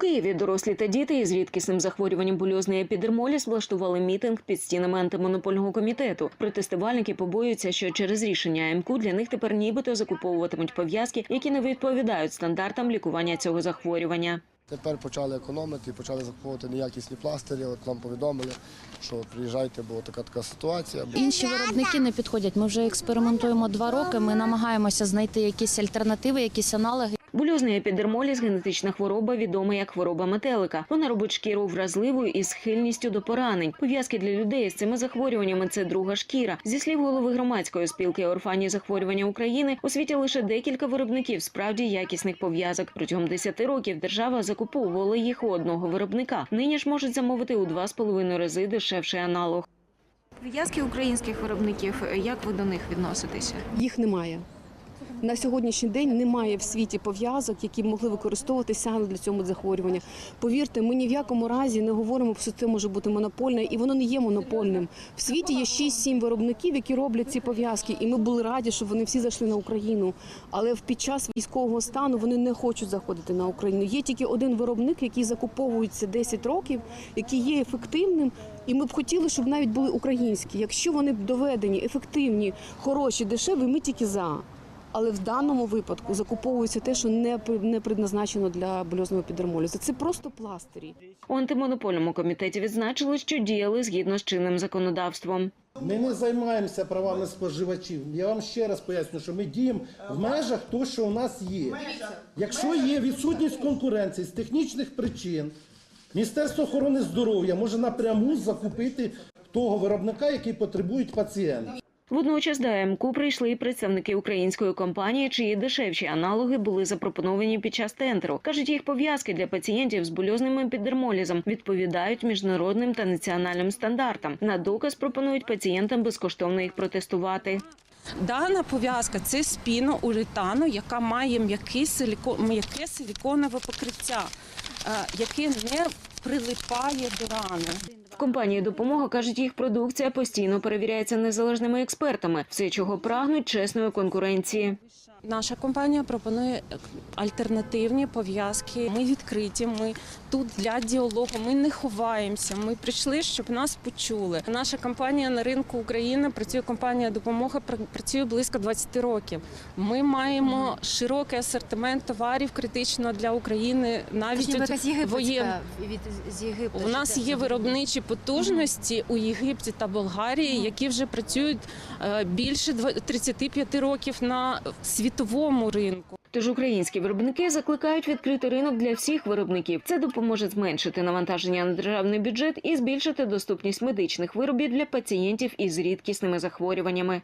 Києві дорослі та діти із рідкісним захворюванням бульозний епідермоліз влаштували мітинг під стінами антимонопольного комітету. Протестувальники побоюються, що через рішення АМК для них тепер нібито закуповуватимуть пов'язки, які не відповідають стандартам лікування цього захворювання. Тепер почали економити, почали закуповувати неякісні пластирі. От нам повідомили, що приїжджайте, бо така така ситуація. Інші виробники не підходять. Ми вже експериментуємо два роки. Ми намагаємося знайти якісь альтернативи, якісь аналоги. Бульозний епідермоліз – генетична хвороба, відома як хвороба метелика. Вона робить шкіру вразливою і схильністю до поранень. Пов'язки для людей з цими захворюваннями це друга шкіра. Зі слів голови громадської спілки орфанні захворювання України у світі лише декілька виробників справді якісних пов'язок. Протягом 10 років держава закуповувала їх у одного виробника. Нині ж можуть замовити у два з половиною рази дешевший аналог. Пов'язки українських виробників, як ви до них відноситеся? Їх немає. На сьогоднішній день немає в світі пов'язок, які б могли використовуватися для цього захворювання. Повірте, ми ні в якому разі не говоримо, що це може бути монопольне, і воно не є монопольним. В світі є 6-7 виробників, які роблять ці пов'язки, і ми були раді, щоб вони всі зайшли на Україну. Але під час військового стану вони не хочуть заходити на Україну. Є тільки один виробник, який закуповується 10 років, який є ефективним. І ми б хотіли, щоб навіть були українські. Якщо вони б доведені, ефективні, хороші, дешеві, ми тільки за. Але в даному випадку закуповується те, що не не предназначено для больозного підермолізу. Це просто пластирі. У антимонопольному комітеті відзначили, що діяли згідно з чинним законодавством. Ми не займаємося правами споживачів. Я вам ще раз поясню, що ми діємо в межах того, що у нас є. Якщо є відсутність конкуренції з технічних причин, Міністерство охорони здоров'я може напряму закупити того виробника, який потребують пацієнти. Водночас до АМК прийшли і представники української компанії, чиї дешевші аналоги були запропоновані під час тендеру. кажуть, їх пов'язки для пацієнтів з бульозним епідермолізом відповідають міжнародним та національним стандартам. На доказ пропонують пацієнтам безкоштовно їх протестувати. Дана пов'язка це спіноуретану, яка має м'яке силіконове покриття, е, яке не прилипає до рани. Компанії допомога кажуть, їх продукція постійно перевіряється незалежними експертами. Все, чого прагнуть чесної конкуренції. Наша компанія пропонує альтернативні пов'язки. Ми відкриті. Ми тут для діалогу. Ми не ховаємося. Ми прийшли, щоб нас почули. Наша компанія на ринку України працює компанія допомога пр- працює близько 20 років. Ми маємо широкий асортимент товарів критично для України, навіть от воєн. від з Єгипту. У нас є виробничі потужності у Єгипті та Болгарії, які вже працюють е, більше два- 35 років на світовому ринку. Тож українські виробники закликають відкрити ринок для всіх виробників. Це допоможе зменшити навантаження на державний бюджет і збільшити доступність медичних виробів для пацієнтів із рідкісними захворюваннями.